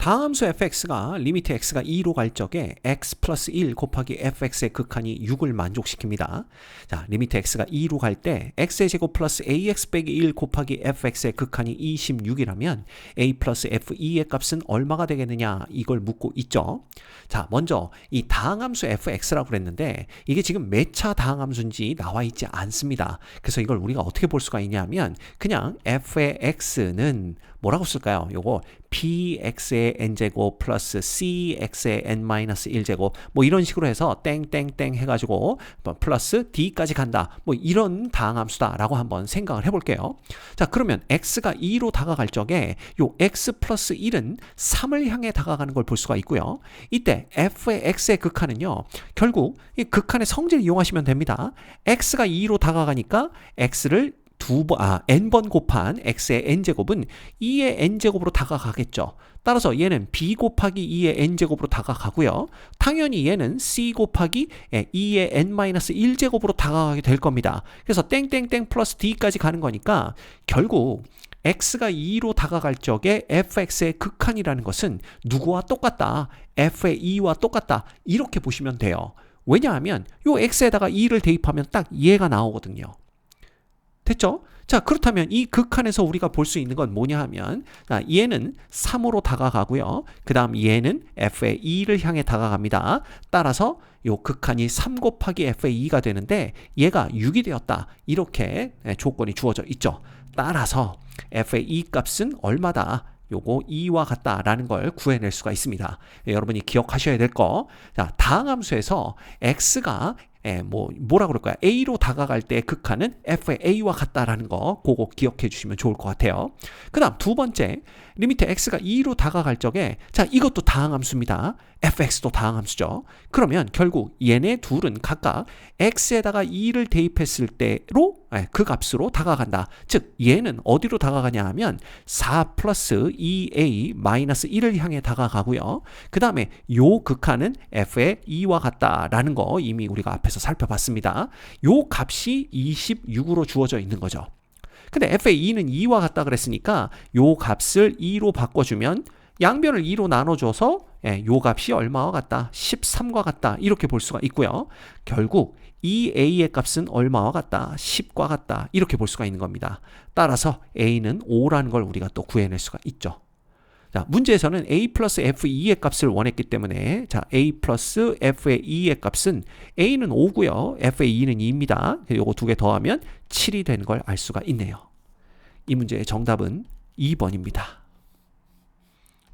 다함수 fx가 리미트 x가 2로 갈 적에 x 플러스 1 곱하기 fx의 극한이 6을 만족시킵니다. 자, 리미트 x가 2로 갈 때 x의 제곱 플러스 ax 빼기 1 곱하기 fx의 극한이 26이라면 a 플러스 f2의 값은 얼마가 되겠느냐 이걸 묻고 있죠. 자, 먼저 이 다항함수 fx라고 그랬는데 이게 지금 몇차 다항함수인지 나와 있지 않습니다. 그래서 이걸 우리가 어떻게 볼 수가 있냐면 그냥 f의 x는 뭐라고 쓸까요? 요거 px의 n제곱 플러스 cx의 n-1제곱. 뭐 이런 식으로 해서 땡땡땡 해가지고 뭐 플러스 d까지 간다. 뭐 이런 다항함수다라고 한번 생각을 해볼게요. 자 그러면 x가 2로 다가갈 적에 요 x 플러스 1은 3을 향해 다가가는 걸 볼 수가 있고요. 이때 f의 x의 극한은요 결국 이 극한의 성질을 이용하시면 됩니다. X가 2로 다가가니까 x를 두 번, 아, n번 곱한 x의 n제곱은 2의 n제곱으로 다가가겠죠. 따라서 얘는 b 곱하기 2의 n제곱으로 다가가고요. 당연히 얘는 c 곱하기 2의 n-1제곱으로 다가가게 될 겁니다. 그래서 땡땡땡 플러스 d까지 가는 거니까 결국 x가 2로 다가갈 적에 fx의 극한이라는 것은 누구와 똑같다. f의 2와 똑같다. 이렇게 보시면 돼요. 왜냐하면 요 x에다가 2를 대입하면 딱 얘가 나오거든요. 됐죠? 자, 그렇다면 이 극한에서 우리가 볼 수 있는 건 뭐냐 하면, 자, 얘는 3으로 다가가고요. 그 다음 얘는 f의 2를 향해 다가갑니다. 따라서 요 극한이 3 곱하기 f의 2가 되는데 얘가 6이 되었다. 이렇게 조건이 주어져 있죠. 따라서 f의 2 값은 얼마다? 요거 2와 같다라는 걸 구해낼 수가 있습니다. 예, 여러분이 기억하셔야 될 거. 자, 다항함수에서 x가 예, 뭐 뭐라 그럴까요? A로 다가갈 때 극한은 F의 A와 같다라는 거 그거 기억해 주시면 좋을 것 같아요. 그다음 두 번째 리미트 x가 2로 다가갈 적에 자 이것도 다항함수입니다. fx도 다항함수죠. 그러면 결국 얘네 둘은 각각 x에다가 2를 대입했을 때로 예, 그 값으로 다가간다. 즉 얘는 어디로 다가가냐 하면 4 플러스 2a 마이너스 1을 향해 다가가고요. 그 다음에 요 극한은 f의 2와 같다라는 거 이미 우리가 앞에서 살펴봤습니다. 요 값이 26으로 주어져 있는 거죠. 근데 f의 2는 2와 같다 그랬으니까 요 값을 2로 바꿔주면 양변을 2로 나눠줘서 예, 요 값이 얼마와 같다? 13과 같다. 이렇게 볼 수가 있고요. 결국 2a의 값은 얼마와 같다? 10과 같다. 이렇게 볼 수가 있는 겁니다. 따라서 a는 5라는 걸 우리가 또 구해낼 수가 있죠. 자, 문제에서는 a 플러스 f2의 값을 원했기 때문에 자, a 플러스 f의 2의 값은 a는 5고요. f의 2는 2입니다. 요거 두 개 더하면 7이 되는 걸 알 수가 있네요. 이 문제의 정답은 2번입니다.